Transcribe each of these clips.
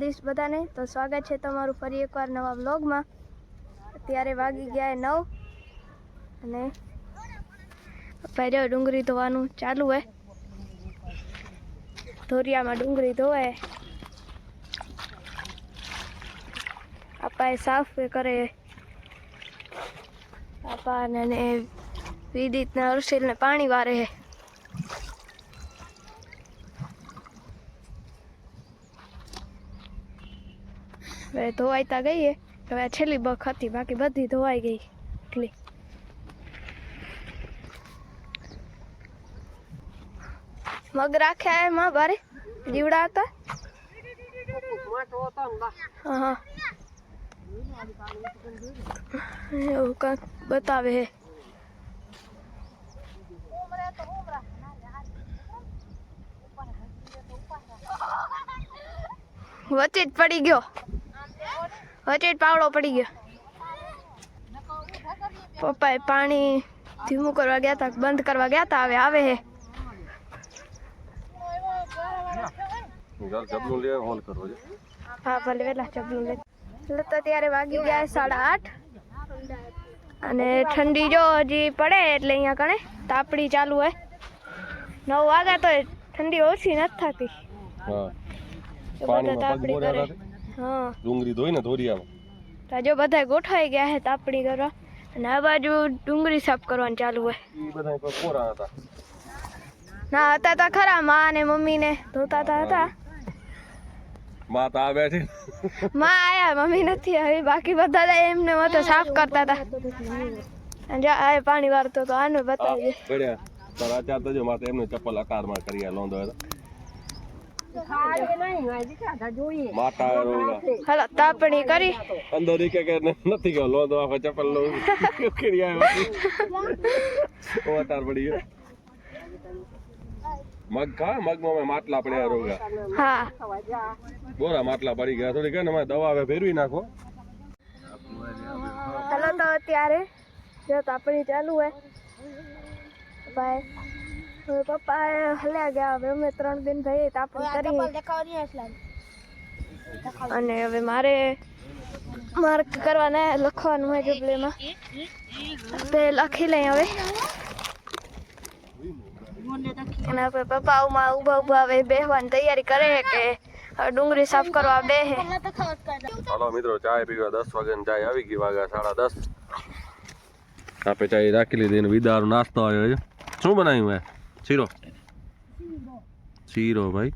દ્વારકાધીશ બધાને. તો સ્વાગત છે તમારું ફરી એકવાર નવા બ્લોગમાં અત્યારે વાગી ગયા નવ અને જો ડુંગળી ધોવાનું ચાલુ હે. ધોરિયામાં ડુંગળી ધોવે આપા એ સાફ કરે. આપા ને વિદિત ને હર્ષિલ ને પાણી વારે. હે હવે ધોવાઈ તા ગઈ હે. હવે આ છેલ્લી બખ હતી, બાકી બધી ધોવાઈ ગઈ. એટલી મગ રાખ્યા હે માં બારે? જીવડા હતા? હા હા એવું કાંક બતાવે હે. વચ્ચે જ પડી ગયો. વચ્ચે પાવડો પડી ગયો. પપ્પાએ પાણી ધીમું કરવા ગયા હતા બંધ કરવા ગયા હતા હવે આવે હે. હા ભલે વેલા ચપલું લે. એટલે તો ત્યારે વાગી ગયા સાડા આઠ. અને ઠંડી જો હજી પડે એટલે અહીંયા કણે તાપડી ચાલુ હોય. નવ વાગ્યા તો ઠંડી ઓછી નથી થતી. બધા તાપડી કરે. હા. ડુંગળી ધોઈ ને ધોરિયામાં તો જો બધા ગોઠવાઈ ગયા છે તાપડી કરવા. અને આ બાજુ ડુંગળી સાફ કરવાનું ચાલુ હોય. એ બધા કોરા હતા. ના હતા તા ખરા. માં ને મમ્મી ને ધોતા તા હતા. માં તા બેઠી. માં આયા મમ્મી નથી આવી. બાકી બધા એમને મતો સાફ કરતા હતા અને જો આ પાણી વાળતો તો આને હા બતાવી પડ્યા. તારા આચાર તો જો માથે એમને ચપ્પલ આકારમાં કરી લોંદો હતો. હાલો તાપણી કરી. અંદર કે કે નથી ગયો લોંદો આખો ચપ્પલ લો કરી આવ્યો. ઓ અતાર પડી ગયો. મગ ખા મગમાં મેં માટલા પડ્યા રોગા. હા. બોરા માટલા પડી ગયા. થોડી કે ને મારે દવા હવે ફેરવી નાખો. તો અત્યારે જો તાપણી ચાલુ હોય હવે પપ્પા હલ્યા ગયા. હવે અમે ત્રણ દિન થઈ તાપણી કરી અને હવે મારે માર્ક કરવાના લખવાનું હોય જબલેમાં. તે લખી લઈ હવે. અને હવે પપ્પા ઉમાં ઊભા ઊભા હવે બેહવાની તૈયારી કરે કે ડુંગળી સાફ કરવા બેહે. હાલો મિત્રો ચાય પીવા દસ વાગે ચાય આવી ગઈ વાગ્યા સાડા દસ. આપે ચાય રાખી લીધી ને વિદારો નાસ્તો આવ્યો છે. શું બનાવ્યું મેં? શીરો શીરો ભાઈ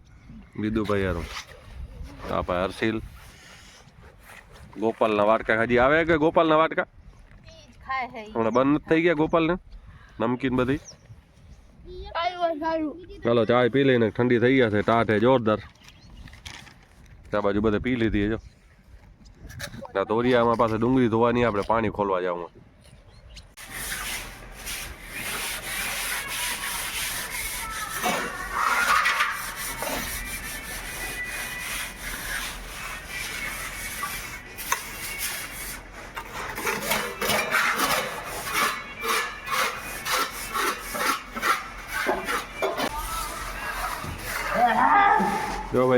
વિદુભાઈ યારો આપણે હર્ષિલ ગોપાલના વાટકા હજી આવે કે ગોપાલના વાટકા હમણાં બંધ થઈ ગયા ગોપાલને નમકીન બધી ચાલો ચાય પી લઈને ઠંડી થઈ ગયા છે ટાઢે જોરદાર ત્યાં બાજુ બધે પી લીધી જો ના દોરિયામાં પાસે ડુંગળી ધોવાની આપણે પાણી ખોલવા જવું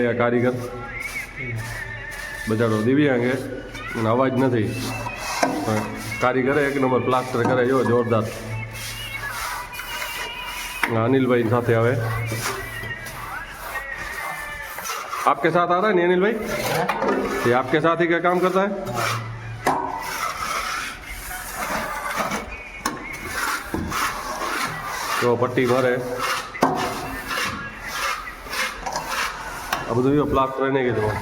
આ કારીગર બજારો દિવ્યાંગ છે અને અવાજ નથી પણ કારીગરે એક નંબર પ્લાસ્ટર કરે જો જોરદાર આ અનિલભાઈ સાથે આવે आपके साथ आ रहा है नहीं अनिल भाई ये आपके साथ ही क्या काम करता है તો પટ્ટી ભરે આ બધું જો પ્લાસ્ટર નહીં કીધું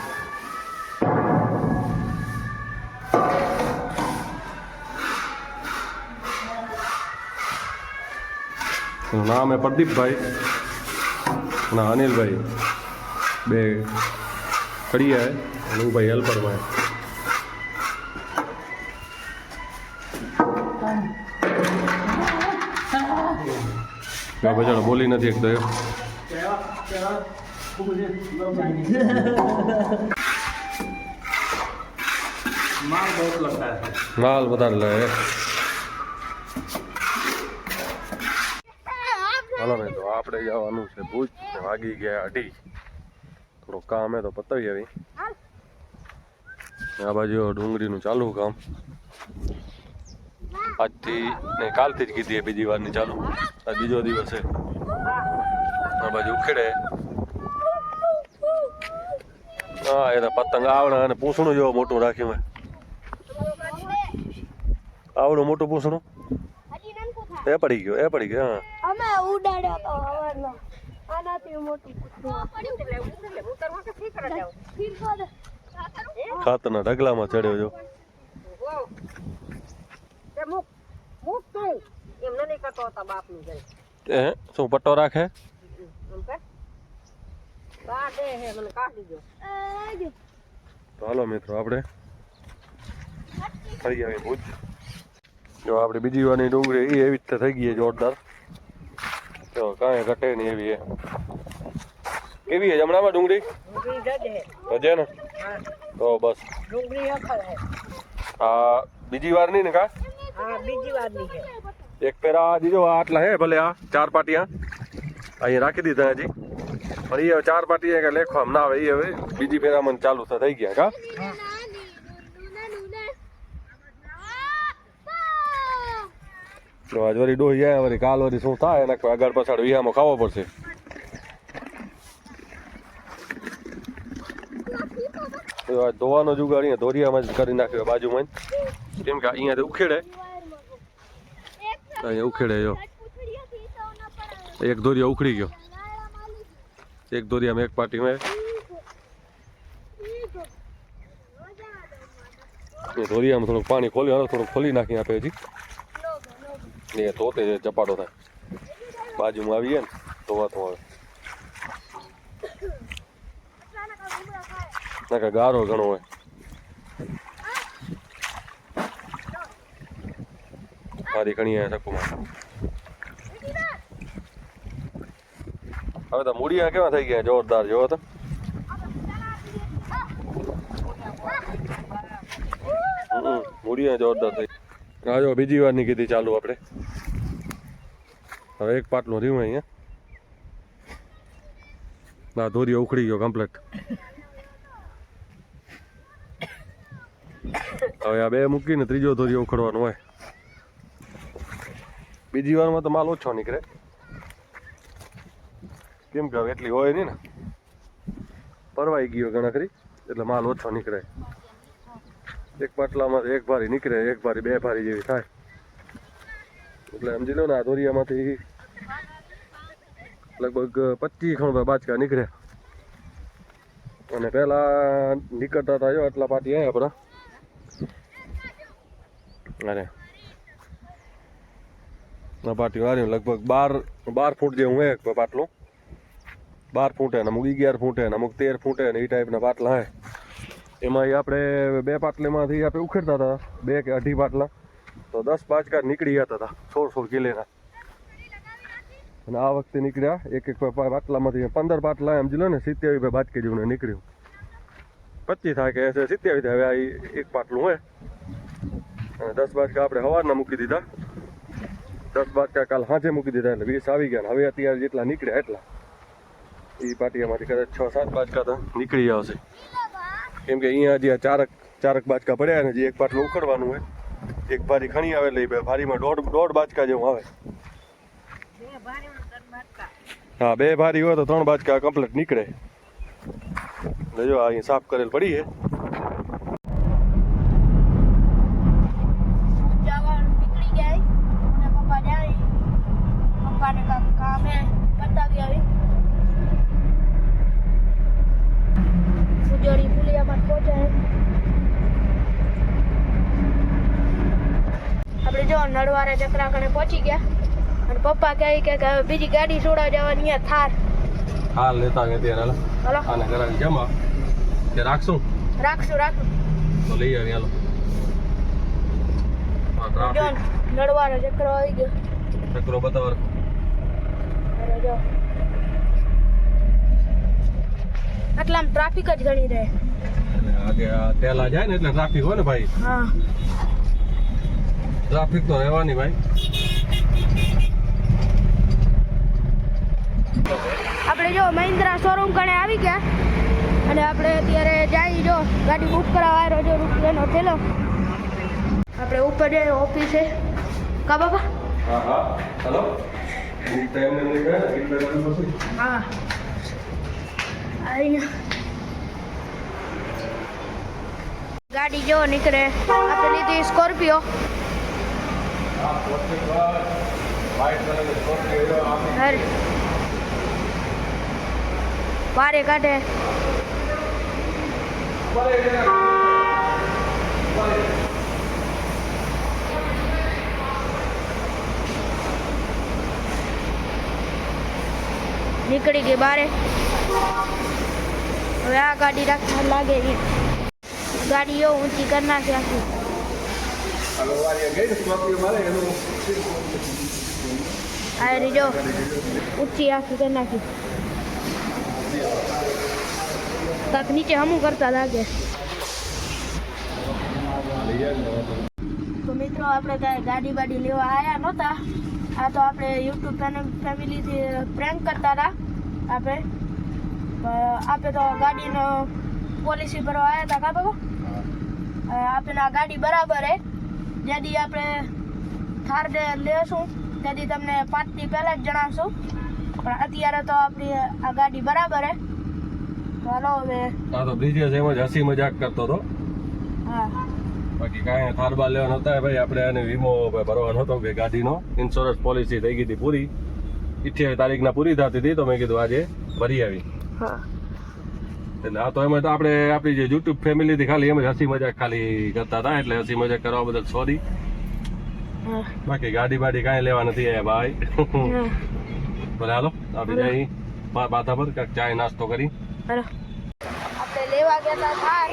એનું નામ હે પ્રદીપભાઈ અને અનિલભાઈ. બે કડિયા અને હું ભાઈ હેલ્પરમાં બજાડો બોલી નથી એક તો એ. माल बहुत लगता है માલ વધારે લે હાલો ને તો આપણે જવાનું છે ભુજ ને વાગી ગયા અઢી થોડો કામ હે તો પતાવી આવી આ બાજુ ડુંગળીનું ચાલુ કામ આજથી ને કાલથી જ કીધી એ બીજી વારની ચાલુ આજ બીજો દિવસ છે આ બાજુ ઉખેડે હા એ તો પતંગ આવડે અને પૂછણું જેવો મોટું રાખ્યું મેં આવડું મોટું પૂછણું એ પડી ગયો એ પડી ગયો હા. અમે ઉડાડ્યો તો હવારનો આનાથી મોટું ખાતરના ઢગલામાં ચડ્યો જો. એ શું પટ્ટો રાખે? હાલો મિત્રો, આપણે ફરી આવી ભૂજ. જો આપણે બીજી વારની ડુંગળી એ એવી રીતે થઈ ગઈ જોરદાર. જો કાંઈ ઘટે નહીં એવી કેવી છે જમણામાં ડુંગળી? હજે ને? તો બસ. હા બીજી વાર નહીં ને કા? એક પેરા આ આટલા હે ભલે આ ચાર પાટિયા. અહીંયા રાખી દીધા હજી. પણ એ ચાર પાટી કે લેખવામાં ના આવે એ હવે બીજી ફેરામાં ચાલુ થઈ ગયા, કા? આજ વળી ડોહી જાય વળી કાલ વળી શું થાય, એના આગળ પાછળ વિહામાં ખાવો પડશે. ધોવાનો જુગાડ અહીંયા ધોરિયામાં જ કરી નાખ્યો બાજુમાં કેમ કે અહીંયાથી ઉખેડે. અહીંયા ઉખેડે, જો. એક દોરિયા ઉખડી ગયો. એક દોરિયામાં એક પાટીમાં એ દોરિયામાં થોડું પાણી ખોલ્યું હાલો થોડુંક ખોલી નાખી આપે હજી. ને એ ધોતે ચપાટો થાય. બાજુમાં આવીએ ને, ધોવા તો આવે. નાખે ગારો ઘણો હોય. મારી ઘણી અહીંયા હવે તો મૂળિયા કેવા થઈ ગયા? જોરદાર, જોવો તો. મૂળિયા જોરદાર થઈ આ જો બીજી વારની કીધી ચાલુ આપણે. હવે એક પાટલું રહ્યું અહીંયા ના ધોરીઓ ઉખડી ગયો કમ્પ્લેટ હવે આ બે મૂકીને ત્રીજો ધોરી ઉખડવાનો હોય. બીજી વારમાં તો માલ ઓછો નીકળે. કેમ કે એટલી હોય નહીં ને. પરવાઈ ગયો ગણતરી એટલે માલ ઓછો નીકળે. એક પાટલામાં એક ભારી નીકળે, એક ભારી બે ભારી જેવી થાય. એટલે સમજી લો ને, આ લગભગ પચીસ ખણ બાચકા નીકળે. અને પહેલા નીકળતા હતા જો આટલા પાટી આવ્યા આપણા. અરે. પાટી વાર્યું લગભગ બાર બાર ફૂટ જેવું એક પાટલું બાર ફૂટે ને અમુક અગિયાર ફૂટે ને અમુક તેર ફૂટે ને એ ટાઈપના પાટલા હે. એમાં આપણે બે પાટલીમાંથી આપણે ઉખેડતા હતા, બે કે અઢી પાટલા. તો દસ બાચકા નીકળી જતા હતા સોળ સોળ કિલેના. અને આ વખતે નીકળ્યા, એક એક પાટલામાંથી પંદર પાટલા એમ લો ને સિત્યાવી બાચકે જેવું નીકળ્યું. પચીસ થાય કે છે સિત્યાવી હવે આ એક પાટલું હોય અને દસ બાચકા આપણે સવારના મૂકી દીધા. દસ બાટકા કાલ સાંજે મૂકી દીધા એટલે વીસ આવી ગયા હવે અત્યારે જેટલા નીકળ્યા એટલા. એ પાટિયામાંથી કદાચ છ, સાત બાજકા તો નીકળી આવશે કેમ કે અહીંયા જે ચારક ચારક બાજકા પડ્યા ને જે એક પાટલું ઉખડવાનું હોય. એક ભારી ખણી આવે એટલે ભારીમાં દોઢ દોઢ બાજકા જેવું આવે. હા, બે ભારી હોય તો ત્રણ બાજકા કમ્પ્લીટ નીકળે. એટલે જો આ અહીંયા સાફ કરેલ પડી છે જવાનું નીકળી જાય અને પપ્પા જાય પપ્પાને કામ કામે બતાવી આવી ફુજોડી પુલિયામાં પહોંચાય નળવારે ચક્રાકણે પહોંચી ગયા. અને પપ્પા કહે કે હવે બીજી ગાડી છોડા જવાની છે થાર. હાલ લેતા કે ત્યારે હાલો. આને કરાવી જમા. કે રાખશું? રાખશું રાખશું. તો લઈ આવી હાલો. નડવાનો ચક્ર આવી ગયો. ચક્રો બતાવો અરે આટલામાં ટ્રાફિક જ ઘણી રહે. એટલે આ ટેલા જાય ને એટલે ટ્રાફિક હોય ને ભાઈ? હા. ટ્રાફિક તો રહેવાની ભાઈ. આપણે જો મહિન્દ્રા શોરૂમ કણે આવી ગયા અને આપણે અત્યારે જઈ જો ગાડી બુક કરાવવા આવ્યો જો રૂપિયાનો થેલો. આપણે ઉપર જઈએ ઓફિસે કા બાબા હા હા. હેલો ટાઈમ ને ગયા એટલે કરવું હા. આવીને ગાડી જો નીકળે. આપણે લીધી સ્કોર્પિયો હા પોસ્ટેડ વ્હાઈટ કલરની સ્કોર્પિયો આપણી હર બારે કાઢે નીકળી ગઈ બારે હવે આ ગાડી રાખવા લાગે છે ગાડી એવો ઊંચી કરી નાખી આખી હલો વારી ગઈ ને સ્કોર્પિયો મારે એનું આ રહી જો ઊંચી આખી કરી નાખી. કાંક નીચે હમું કરતા લાગે. તો મિત્રો, આપણે કાંઈ ગાડી બાડી લેવા આવ્યા નહોતા. આ તો આપણે યુટ્યુબ ફેમિલીથી પ્રેન્ક કરતા હતા આપણે. આપણે તો ગાડીનો પોલિસી ભરવા આવ્યા હતા, કા બાબા? આપણે આ ગાડી બરાબર હે. જેથી આપણે થાર ડે લેશું તેથી તમને પાંચથી પહેલાં જ જણાવશું. પણ અત્યારે તો આપણી આ ગાડી બરાબર હે. તો હાલો હવે. હા તો બ્રિજેશ એમ જ હસી મજાક કરતો હતો. હા. બાકી કાંઈ થારબાર લેવાનો હતા ભાઈ આપણે આને વીમો ભરવાનો હતો કે ગાડીનો. ઇન્સ્યોરન્સ પોલિસી થઈ ગઈ હતી પૂરી. ઇઠ્યાવીસ તારીખના પૂરી થતી હતી તો મેં કીધું આજે ભરી આવી. હા. એટલે આ તો એમાં તો આપણે આપણી જે યુટ્યુબ ફેમિલીથી ખાલી એમ જ હસી મજાક ખાલી કરતા હતા એટલે હસી મજાક કરવા બદલ સોરી બાકી ગાડી બાડી કાંઈ લેવા નથી આવ્યા ભાઈ. ભલે હાલો આપણે જઈ બાર બાધા પર કાંઈક ચાય નાસ્તો કરી. આપણે લેવા ગયા હતા થાર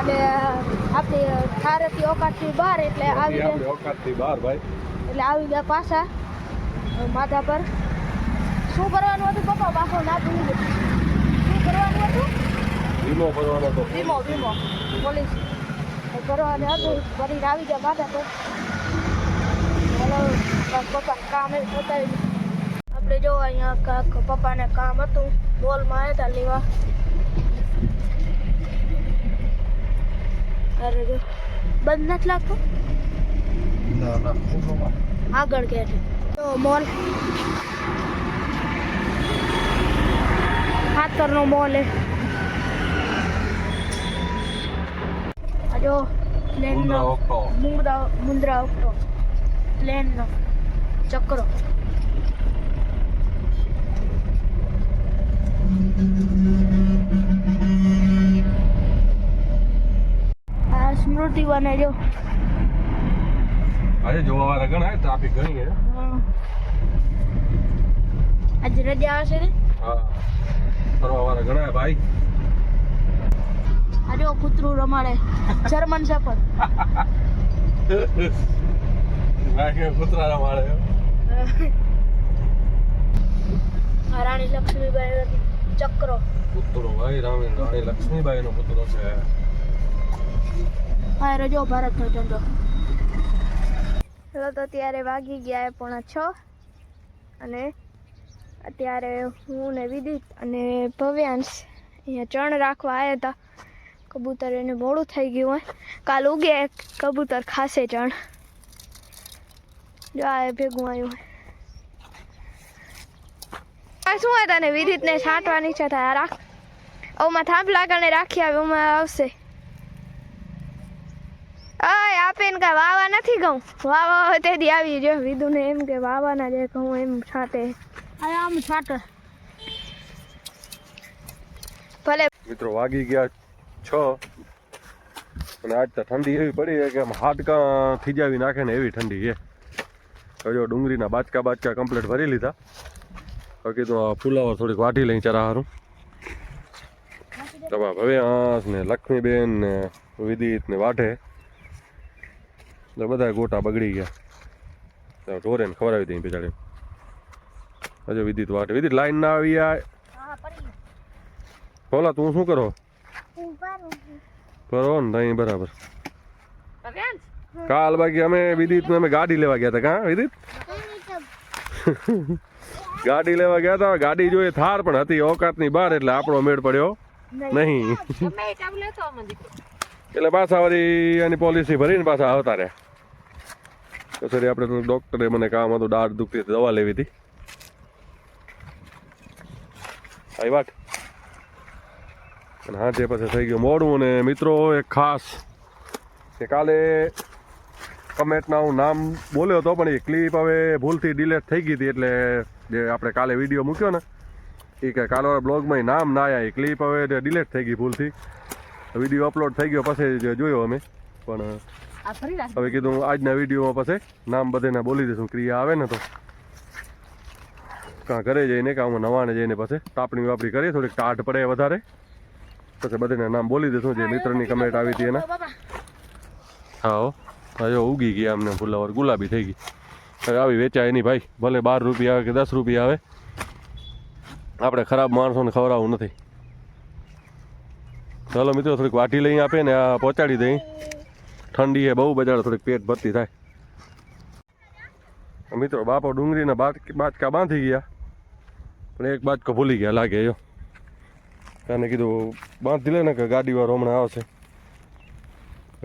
અને આપણી થાર હતી ઓકાતથી બહાર એટલે આવી ગયા. ઓકાતથી બહાર ભાઈ. એટલે આવી ગયા પાછા માથા પર. શું કરવાનું હતું પપ્પા? પાછો ના ભૂલી ગયો કરવાનું હતું? વીમો ભરવાનો હતો. વીમો વીમો. પોલીસ કરવાનું હતું ભરીને આવી ગયા માતા તો. બસ પપ્પા કામ એ બતાવી આપણે જો અહીંયા કાંક પપ્પાને કામ હતું બોલમાં આવ્યા હતા લેવા. અરે જો બંધ નથી લાગતો? આગળ ગયા છે. તો મોલ. ખાતરનો મોલ જો પ્લેનનો મુંદ્રા મુંદ્રા ઓક્ટો પ્લેનનો ચક્રો આ સ્મૃતિ બને જો આજે જોવા વાળા ઘણા ટ્રાફિક ઘણી હે. આજે રજા હશે ને? હા. ફરવા વાળા ઘણા ભાઈ. આ જો કૂતરું રમાડે. German shepherd. કૂતરા રમાડે. રાણી લક્ષ્મીબાઈ ચક્રો. પુતળો ભાઈ રામી રાણી લક્ષ્મીબાઈ નો પુતળો છે. હા રજો ભારતનો ઝંડો. ચલો તો અત્યારે વાગી ગયા પોણા છ. અને અત્યારે હું ને વિદિત અને ભવ્યાંશ અહીંયા ચણ રાખવા આવ્યા હતા કબૂતર એને મોડું થઈ ગયું હોય. કાલ ઉગે કબૂતર ખાશે ચણ. જો આ ભેગું આવ્યું હોય. શું હોય તને વિદિતને છાંટવાની છે? થાય રાખ. ઓમાં થાંભલા કણે રાખી આવે ઓમાં આવશે. અય, આપીને કાંઈ વાવા નથી ઘઉં? વાવા તેથી આવી જો વિધુને એમ કે વાવાના જે ઘઉં એમ છાંટે. આમ છાંટે. ભલે. મિત્રો વાગી ગયા છ. અને આજ તો ઠંડી એવી પડી છે કે આમ હાડકા થીજાવી નાખે ને એવી ઠંડી છે. જો ડુંગળીના બાચકા બાચકા કમ્પ્લીટ ભરી લીધા. બાકી તો ફુલાવર થોડીક વાટી લઈ ચરા હારું. તમારા ભવ્યાંશ ને લક્ષ્મીબેન ને વિદિત ને વાઢે. બધા ગોટા બગડી ગયા. ઢોરે ને ખવડાવી દઈ બિચારી હજુ વિદિત વાટે. વિદિત લાઈન ના આવી આ. ભોલા તું શું કરો? કરો ને તઈ બરાબર. કાલ બાકી અમે વિદિત અમે ગાડી લેવા ગયા હતા. કા વિદિત? ગાડી લેવા ગયા હતા. ગાડી જોઈએ થાર પણ હતી. ઓકાતની બહાર એટલે આપણો મેળ પડ્યો નહીં. એટલે પાછા વળી એની પોલિસી ભરીને પાછા આવતા રહ્યા. પછી આપણે ડોક્ટરે ડૉક્ટરે મને કામ હતું દાઢ દુખતી દવા લેવી હતી. આવી વાત અને હા જે પછી થઈ ગયું મોડું અને મિત્રો એક ખાસ કે કાલે કમેન્ટના હું નામ બોલ્યો હતો પણ એ ક્લિપ હવે ભૂલથી ડિલેટ થઈ ગઈ હતી એટલે જે આપણે કાલે વીડિયો મૂક્યો ને એ કે કાલે બ્લોગમાં નામ ના આવ્યા એ ક્લિપ હવે ડિલેટ થઈ ગઈ ભૂલથી. વીડિયો અપલોડ થઈ ગયો પછી જોયો અમે. પણ હવે કીધું આજના વિડીયોમાં પછી નામ બધાને બોલી દઈશું ક્રિયા આવે ને તો. કાં ઘરે જઈને કાં હું નવાને જઈને પછી તાપણી વાપરી કરીએ, થોડીક ટાઢ પડે વધારે. પછી બધાને નામ બોલી દઈશું જે મિત્રની કમેન્ટ આવી હતી એના. હા હો, હા જો ઉગી ગયા અમને ફુલાવર ગુલાબી થઈ ગઈ. હવે આવી વેચાય નહીં ભાઈ, ભલે બાર રૂપિયા આવે કે દસ રૂપિયા આવે. આપણે ખરાબ માણસોને ખવડાવવું નથી. ચાલો મિત્રો, થોડીક વાટી લઈ આપે ને આ પહોંચાડી દઈ ઠંડી એ બહુ બજાર થોડીક પેટ ભરતી થાય. મિત્રો, બાપો ડુંગળીના બાટકા બાંધી ગયા. પણ એક બાચકો ભૂલી ગયા લાગે જો કાને કીધું, બાંધી લે ને કે ગાડીવાળો હમણાં આવશે.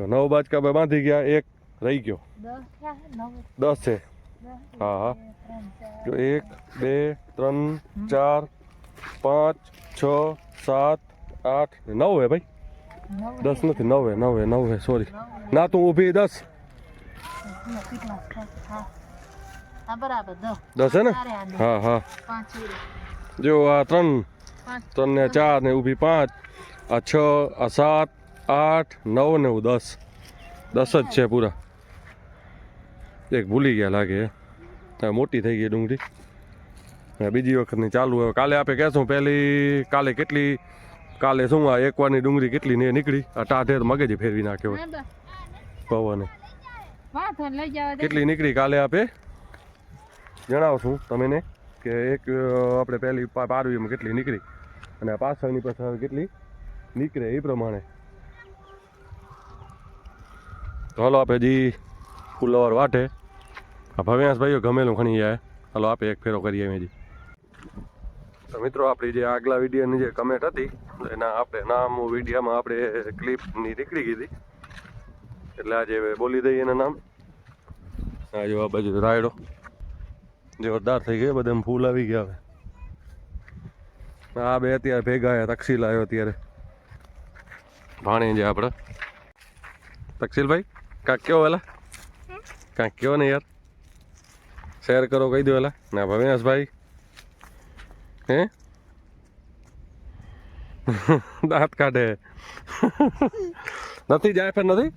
નવ બાચકા ભાઈ બાંધી ગયા, એક રહી ગયો. દસ છે. હા હા. જો એક, બે, ત્રણ, ચાર, પાંચ, છ, સાત, આઠ, નવ હે ભાઈ. દસ નથી, નવ હે નવ હે નવ હે સોરી ના, તું ઊભી દસ. દસ. હે ને? હા હા. જો આ ત્રણ ત્રણ ને ચાર ને ઊભી પાંચ આ છ આ સાત આઠ નવ ને હું દસ. દસ જ છે પૂરા. એક ભૂલી ગયા લાગે. મોટી થઈ ગઈ ડુંગળી. બીજી વખતની ચાલુ હવે કાલે આપણે કહેશું પહેલી કાલે કેટલી કાલે શું આ એકવારની ડુંગળી કેટલી ને નીકળી? આ ટાઢેર મગજ ફેરવી નાખ્યો. પવને. કેટલી નીકળી કાલે આપે? જણાવશું તમને કે એક આપણે પહેલી પારવીમાં કેટલી નીકળી અને પાછળની પાછળ કેટલી નીકળે એ પ્રમાણે. તો હાલો આપણે જી ફુલવર વાટે. આ ભવ્યાસભાઈઓ ગમેલું ખણી જાય હાલો આપણે એક ફેરો કરીએ જી તો મિત્રો, આપણી જે આગલા વિડીયોની જે કમેન્ટ હતી એના આપણે નામ વિડીયામાં આપણે ક્લિપની નીકળી ગઈ હતી. એટલે આજે બોલી દઈએ એના નામ. આ જો આ બાજુ રાયડો. જોરદાર થઈ ગયો બધા ફૂલ આવી ગયા હવે. આ બે અત્યારે ભેગા આવ્યા તકસીલ આવ્યો અત્યારે. ભાણે છે આપણે તકસીલભાઈ કાંક કયો વેલા? કાંક કયો ને યાર? શેર કરો કહી દો વેલા. ના ભવેશભાઈ હે? દાંત કાઢે. નથી જાયફર નથી?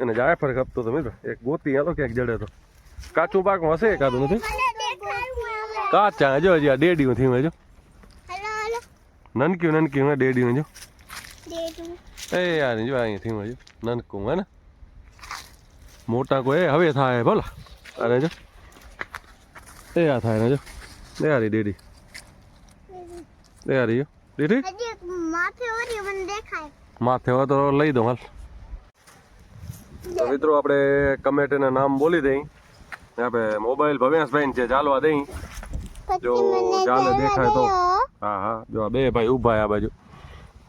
એને જાયફર ખપતો તો મિત્ર. એક ગોતી હાલો ક્યાંક જડે તો. કાચું પાકમાં હશે કાતું નથી? કાચા જો હજી આ ડેડીયું થયું હજુ નનક્યું નનક્યું હે ડેડીયું જો. એ યાર જો અહીંયા થયું હજુ નનકું હે ને. મોટા કોઈ હવે થાય ભલા. અરે જો. એ આ થાય ને જો. એ હારી ડેડી. એ હારી જો ડેડી? માથે હોય તો લઈ દઉં હાલ. તો મિત્રો આપણે કમેટીના નામ બોલી દઈ આપણે મોબાઈલ ભવ્યાસભાઈ છે ચાલવા દઈ જો ચાલે દેખાય તો. હા હા. જો આ બે ભાઈ ઊભા આ બાજુ.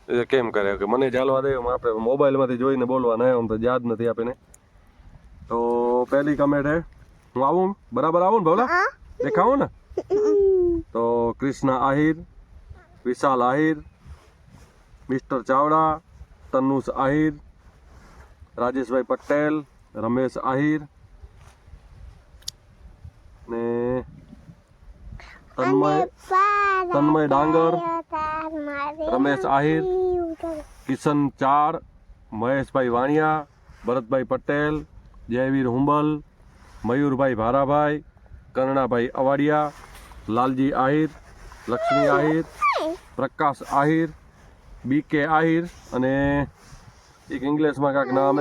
એ કેમ કરે? કે મને ચાલવા દે આપણે મોબાઈલમાંથી જોઈને બોલવાના એમ તો યાદ નથી આપીને. તો પહેલી કમેન્ટ હે હું આવું? બરાબર આવું ને ભવલા? દેખાવું ને? તો કૃષ્ણ આહિર વિશાલ આહિર મિસ્ટર ચાવડા તનુષ આહિર રાજેશભાઈ પટેલ રમેશ આહિર ને તન્મય તન્મય ડાંગર રમેશ આહિર કિશન ચાર મહેશભાઈ વાણિયા ભરતભાઈ પટેલ જયવીર હુંબલ મયુરભાઈ ભારાભાઈ કરણાભાઈ અવાડિયા લાલજી આહિર લક્ષ્મી આહિર પ્રકાશ આહિર બી કે આહિર અને એક ઇંગ્લિશમાં કાંઈક નામ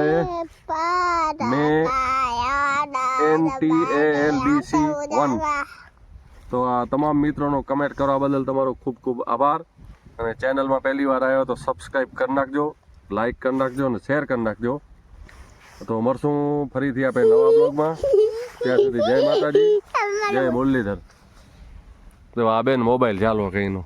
મેં N T A L B C one તો આ તમામ મિત્રોનો કમેન્ટ કરવા બદલ તમારો ખૂબ ખૂબ આભાર. અને ચેનલમાં પહેલી વાર આવ્યો તો સબસ્ક્રાઈબ કરી નાખજો લાઈક કરી નાખજો અને શેર કરી નાખજો. તો મળશું ફરીથી આપણે નવા બ્લોગમાં ત્યાં સુધી જય માતાજી, જય મુરલીધર. તો આ બેન મોબાઈલ ચાલો કઈનું